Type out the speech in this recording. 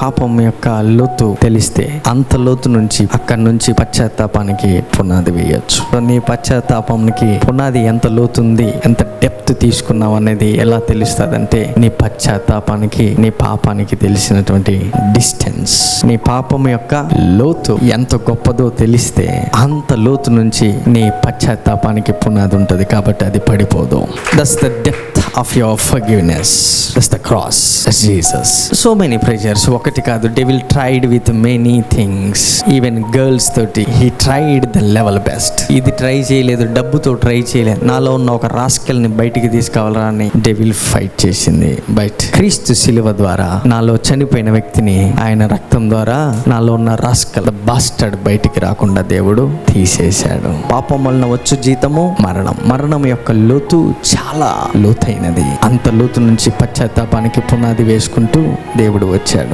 పాపం యొక్క లోతు తెలిస్తే అంత లోతు నుంచి అక్కడి నుంచి పశ్చాత్తాపానికి పునాది వేయచ్చు. నీ పశ్చాత్తాపానికి పునాది ఎంత లోతు ఉంది ఎంత డెప్త్ తీసుకున్నావు అనేది ఎలా తెలుస్తుంది అంటే నీ పశ్చాత్తాపానికి నీ పాపానికి తెలిసినటువంటి డిస్టెన్స్. నీ పాపం యొక్క లోతు ఎంత గొప్పదో తెలిస్తే అంత లోతు నుంచి నీ పశ్చాత్తాపానికి పునాది ఉంటుంది కాబట్టి అది పడిపోదు. That's the depth of your forgiveness that's the cross Jesus so many pressures ఒకటి కాదు. Devil tried with many things even girls తోటి he tried the level best ఇది ట్రై చేయలేదు. డబ్బుతో ట్రై చేయలేదు. నాలో ఉన్న ఒక రాస్కెల్ని బయటికి తీసుకురావాలా అని డెవిల్ ఫైట్ చేసింది. బట్ క్రీస్తు శిలువ ద్వారా నాలో చనిపోయిన వ్యక్తిని ఆయన రక్తం ద్వారా నాలో ఉన్న రాస్కల్ బాస్టర్డ్ బయటికి రాకుండా దేవుడు తీసేశాడు. పాపం వలన వచ్చు జీతము మరణం. మరణం యొక్క లోతు చాలా లోతైనది అంత లోతు నుంచి పశ్చాత్తాపానికి పునాది వేసుకుంటూ దేవుడు వచ్చాడు.